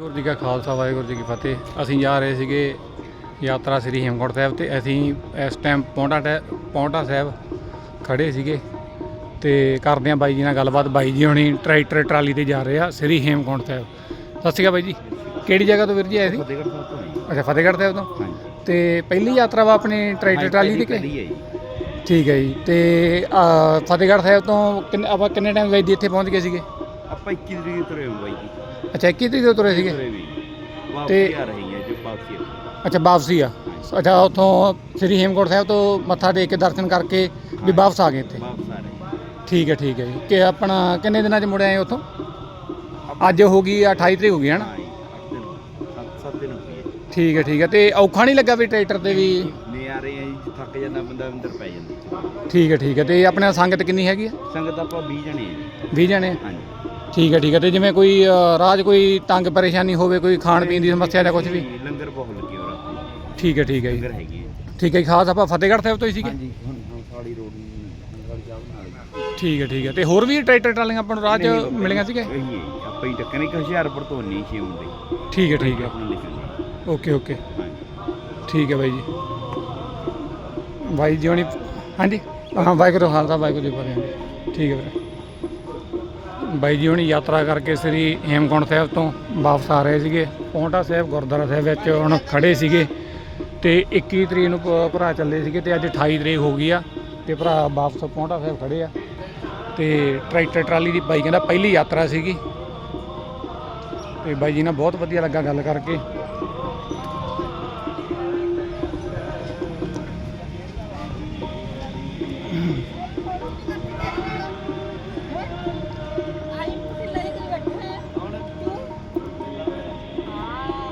ਵਾਹਿਗੁਰੂ ਜੀ ਕਾ ਖਾਲਸਾ ਵਾਹਿਗੁਰੂ ਜੀ ਕੀ ਫਤਿਹ। ਅਸੀਂ ਜਾ ਰਹੇ ਸੀਗੇ ਯਾਤਰਾ ਸ੍ਰੀ ਹੇਮਕੁੰਟ ਸਾਹਿਬ ਤੇ ਅਸੀਂ ਇਸ ਟਾਈਮ ਪੌਂਟਾ ਟੈ- ਪੌਂਟਾ ਸਾਹਿਬ ਖੜੇ ਸੀਗੇ ਤੇ ਕਰਦੇ ਹਾਂ ਬਾਈ ਜੀ ਨਾਲ ਗੱਲਬਾਤ। ਬਾਈ ਜੀ ਹੁਣੀ ਟਰੈਕਟਰ ਟਰਾਲੀ ਤੇ ਜਾ ਰਹੇ ਆ ਸ੍ਰੀ ਹੇਮਕੁੰਟ ਸਾਹਿਬ। ਸਤਿ ਸ਼੍ਰੀ ਅਕਾਲ ਬਾਈ ਜੀ। ਕਿਹੜੀ ਜਗ੍ਹਾ ਤੋਂ ਵੀਰ ਜੀ ਆਏ ਸੀ? ਫਤਿਹਗੜ੍ਹ ਸਾਹਿਬ ਤੋਂ। ਅੱਛਾ ਫਤਿਹਗੜ੍ਹ ਸਾਹਿਬ ਤੋਂ? ਹਾਂਜੀ। ਤੇ ਪਹਿਲੀ ਯਾਤਰਾ ਵਾ ਆਪਣੀ ਟਰੈਕਟਰ ਟਰਾਲੀ ਦੀ ਕਿ? ਪਹਿਲੀ ਹੈ ਜੀ ਠੀਕ ਹੈ ਜੀ। ਤੇ ਫਤਿਹਗੜ੍ਹ ਸਾਹਿਬ ਤੋਂ ਕਿੰਨੇ ਆਪਾਂ ਕਿੰਨੇ ਟਾਈਮ ਬਾਈ ਜੀ ਇੱਥੇ ਪਹੁੰਚ ਗਏ ਸੀਗੇ? ਆਪਾਂ 21 ਤਰੀਕ ਤੁਰੇ ਹਾਂ ਬਾਈ ਜੀ। ਅੱਛਾ 21 ਤਰੀਕ ਤੋਂ ਤੁਰੇ ਸੀਗੇ? ਤੁਰੇ ਵੀ ਵਾਪਸ ਤੇ- ਆ ਰਹੀ ਹੈ ਜੋ ਵਾਪਸੀ ਆ ਅੱਛਾ ਵਾਪਸੀ ਆ। ਅੱਛਾ ਉੱਥੋਂ ਸ੍ਰੀ ਹੇਮਕੁੰਟ ਸਾਹਿਬ ਤੋਂ ਮੱਥਾ ਟੇਕ ਕੇ ਦਰਸ਼ਨ ਕਰਕੇ ਵੀ ਵਾਪਸ ਆ ਗਏ ਇੱਥੇ? ਵਾਪਸ ਆ ਰਹੇ ਠੀਕ ਹੈ ਠੀਕ ਹੈ ਜੀ। ਕਿ ਆਪਣਾ ਕਿੰਨੇ ਦਿਨਾਂ 'ਚ ਮੁੜ ਆਏ ਉੱਥੋਂ? ਅੱਜ ਹੋ ਗਈ ਆ 28 ਤਰੀਕ ਹੋ ਗਈ ਹੈ ਨਾ ਹਾਂ ਜੀ 8 ਦਿਨ 7 ਦਿਨ ਹੋ ਗਏ। ਠੀਕ ਹੈ ਠੀਕ ਹੈ। ਤੇ ਔਖਾ ਨਹੀਂ ਲੱਗਾ ਵੀ ਟਰੈਕਟਰ ਤੇ ਵੀ ਨੇ ਆ ਰਹੇ ਆ ਜੀ ਥੱਕ ਜਾਂਦਾ ਬੰਦਾ ਅੰਦਰ ਪੈ ਜਾਂਦਾ। ਠੀਕ ਹੈ ਠੀਕ ਹੈ। ਤੇ ਆਪਣੇ ਸੰਗਤ ਕਿੰਨੀ ਹੈਗੀ ਆ? ਸੰਗਤ ਆਪਾਂ 20 ਜਣੇ ਆ ਜੀ। 20 ਜਣੇ ਆ? ਹਾਂਜੀ। ਠੀਕ ਹੈ ਠੀਕ ਹੈ। ਤੇ ਜਿਵੇਂ ਕੋਈ ਅ, ਰਾਜ ਕੋਈ ਤੰਗ ਪਰੇਸ਼ਾਨੀ ਹੋਵੇ ਕੋਈ ਖਾਣ ਪੀਣ ਦੀ ਸਮੱਸਿਆ ਜਾਂ ਕੁਝ ਵੀ? ਲੰਗਰ ਬਹੁਤ ਲੱਗੇ ਹੋ ਰੱਖੇ ਠੀਕ ਹੈ ਠੀਕ ਹੈ ਜੀ। ਲੰਗਰ ਹੈਗੇ ਆ। ਠੀਕ ਹੈ ਜੀ, ਖਾਸ ਆਪਾਂ ਫਤਿਹਗੜ੍ਹ ਸਾਹਿਬ ਤੋਂ ਹੀ ਸੀਗੇ? ਹਾਂਜੀ ਹੁਣ ਹੁਣ ਰੋਡ ਸਾੜੀ ਚਾਹ ਬਣਾ ਠੀਕ ਹੈ ਠੀਕ ਹੈ। ਤੇ ਹੋਰ ਵੀ ਟਰੈਕਟਰ ਟਰਾਲੀਆਂ ਆਪਾਂ ਨੂੰ ਰਾਹ 'ਚ ਮਿਲੀਆਂ ਸੀਗੇ ਇਹੀ ਹੈ ਜੀ, ਆਪਾਂ ਹੀ ਟੱਕਰੇ ਕਿ ਹੁਸ਼ਿਆਰਪੁਰ ਤੋਂ ਨਹੀਂ ਸੀ ਆਉਂਦੇ ਠੀਕ ਹੈ ਠੀਕ ਹੈ। ਆਪਣਾ ਓਕੇ ਓਕੇ। ਹਾਂਜੀ। ਠੀਕ ਹੈ ਬਾਈ ਜੀ। ਬਾਈ ਜੀ ਹੋਣੀ ਹਾਂਜੀ। ਹਾਂ ਵਾਹਿਗੁਰੂ ਖਾਲਸਾ ਵਾਹਿਗੁਰੂ ਜੀ ਫਤਿਹ ਠੀਕ ਹੈ ਵੀਰੇ। ਬਾਈ ਜੀ ਹੋਣੀ ਯਾਤਰਾ ਕਰਕੇ ਸ੍ਰੀ ਹੇਮਕੁੰਟ ਸਾਹਿਬ ਤੋਂ ਵਾਪਸ ਆ ਰਹੇ ਸੀਗੇ। ਪੌਂਟਾ ਸਾਹਿਬ, ਗੁਰਦੁਆਰਾ ਸਾਹਿਬ ਵਿੱਚ ਹੁਣ ਖੜੇ ਸੀਗੇ ਤੇ 21 ਤਰੀਕ ਨੂੰ ਭ- ਭਰਾ ਚੱਲੇ ਸੀਗੇ ਤੇ ਅੱਜ 28 ਤਰੀਕ ਹੋ ਗਈ ਆ ਤੇ ਭਰਾ ਵਾਪਸ ਪੌਂਟਾ ਸਾਹਿਬ ਖੜੇ ਆ ਤੇ ਟਰੈਕਟਰ ਟਰਾਲੀ ਦੀ ਬਾਈ ਕਹਿੰਦਾ ਪਹਿਲੀ ਯਾਤਰਾ ਸੀਗੀ। ਤੇ ਬਾਈ ਜੀ ਨਾਲ ਬਹੁਤ ਵਧੀਆ ਲੱਗਾ ਗੱਲ ਕਰਕੇ।